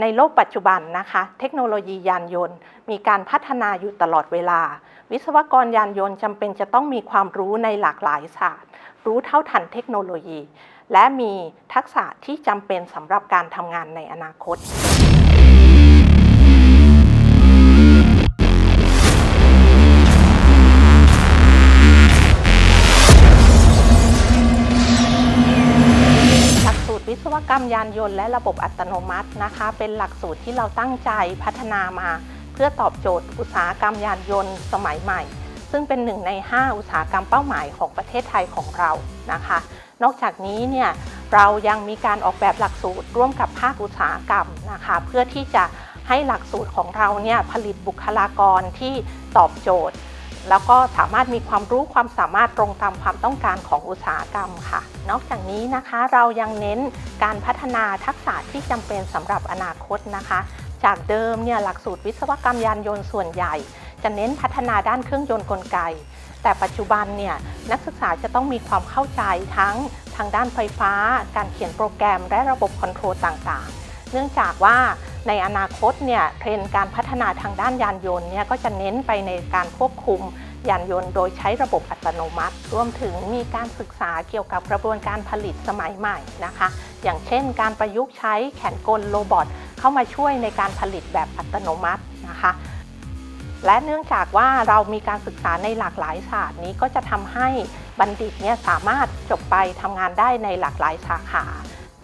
ในโลกปัจจุบันนะคะ เทคโนโลยียานยนต์ มีการพัฒนาอยู่ตลอดเวลา วิศวกรยานยนต์จำเป็นจะต้องมีความรู้ในหลากหลายศาสตร์ รู้เท่าทันเทคโนโลยี และมีทักษะที่จำเป็นสำหรับการทำงานในอนาคต วิศวกรรมยานยนต์และระบบอัตโนมัตินะคะ เป็นหลักสูตรที่เราตั้งใจพัฒนามา เพื่อตอบโจทย์อุตสาหกรรมยานยนต์สมัยใหม่ ซึ่งเป็นหนึ่งใน 5 อุตสาหกรรมเป้าหมายของประเทศไทยของเรานะคะ นอกจากนี้เนี่ยเรายังมีการออกแบบหลักสูตรร่วมกับภาคอุตสาหกรรมนะคะ เพื่อที่จะให้หลักสูตรของเราเนี่ยผลิตบุคลากรที่ตอบโจทย์ แล้วก็สามารถมีความรู้ความสามารถตรงตามความต้องการของอุตสาหกรรมค่ะ นอกจากนี้นะคะเรายังเน้นการพัฒนาทักษะที่จำเป็นสำหรับอนาคตนะคะ จากเดิมเนี่ยหลักสูตรวิศวกรรมยานยนต์ส่วนใหญ่ จะเน้นพัฒนาด้านเครื่องยนต์กลไก แต่ปัจจุบันเนี่ยนักศึกษาจะต้องมีความเข้าใจทั้งทางด้านไฟฟ้า การเขียนโปรแกรมและระบบคอนโทรลต่างๆ เนื่องจากว่า ในอนาคตเนี่ยเทรนด์การพัฒนาทางด้านยานยนต์เนี่ยก็จะเน้นไปในการควบคุมยานยนต์โดยใช้ระบบอัตโนมัติ รวมถึงมีการศึกษาเกี่ยวกับกระบวนการผลิตสมัยใหม่นะคะ อย่างเช่น การประยุกต์ใช้แขนกลโรบอทเข้ามาช่วยในการผลิตแบบอัตโนมัตินะคะและเนื่องจากว่าเรามีการศึกษาในหลากหลายศาสตร์นี้ก็จะทำให้บัณฑิตเนี่ยสามารถจบไปทำงานได้ในหลากหลายสาขา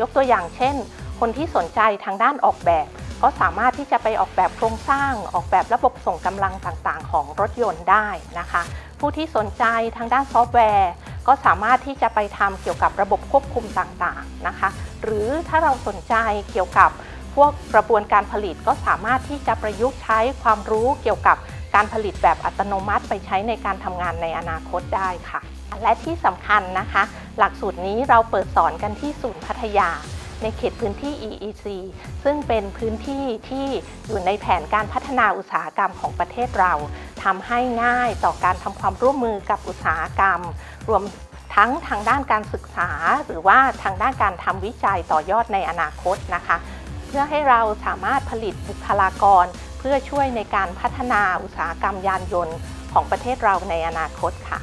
ยกตัวอย่างเช่น คนที่สนใจทางด้านออกแบบ ก็สามารถที่จะไปออกแบบโครงสร้าง ออกแบบระบบส่งกำลังต่างๆ ของรถยนต์ได้นะคะ ผู้ที่สนใจทางด้านซอฟต์แวร์ ก็สามารถที่จะไปทำเกี่ยวกับระบบควบคุมต่างๆนะคะ หรือถ้าเราสนใจเกี่ยวกับพวกกระบวนการผลิตก็สามารถที่จะประยุกต์ใช้ความรู้เกี่ยวกับการผลิตแบบอัตโนมัติไปใช้ในการทำงานในอนาคตได้ค่ะ และที่สำคัญนะคะ หลักสูตรนี้เราเปิดสอนกันที่ศูนย์พัทยา ในเขตพื้นที่ EEC ซึ่งเป็นพื้นที่ที่อยู่ในแผนการพัฒนาอุตสาหกรรมของประเทศเราทำให้ง่ายต่อการทำความร่วมมือกับอุตสาหกรรม รวมทั้งทางด้านการศึกษา หรือว่าทางด้านการทำวิจัยต่อยอดในอนาคตนะคะ เพื่อให้เราสามารถผลิตบุคลากร เพื่อช่วยในการพัฒนาอุตสาหกรรมยานยนต์ของประเทศเราในอนาคตค่ะ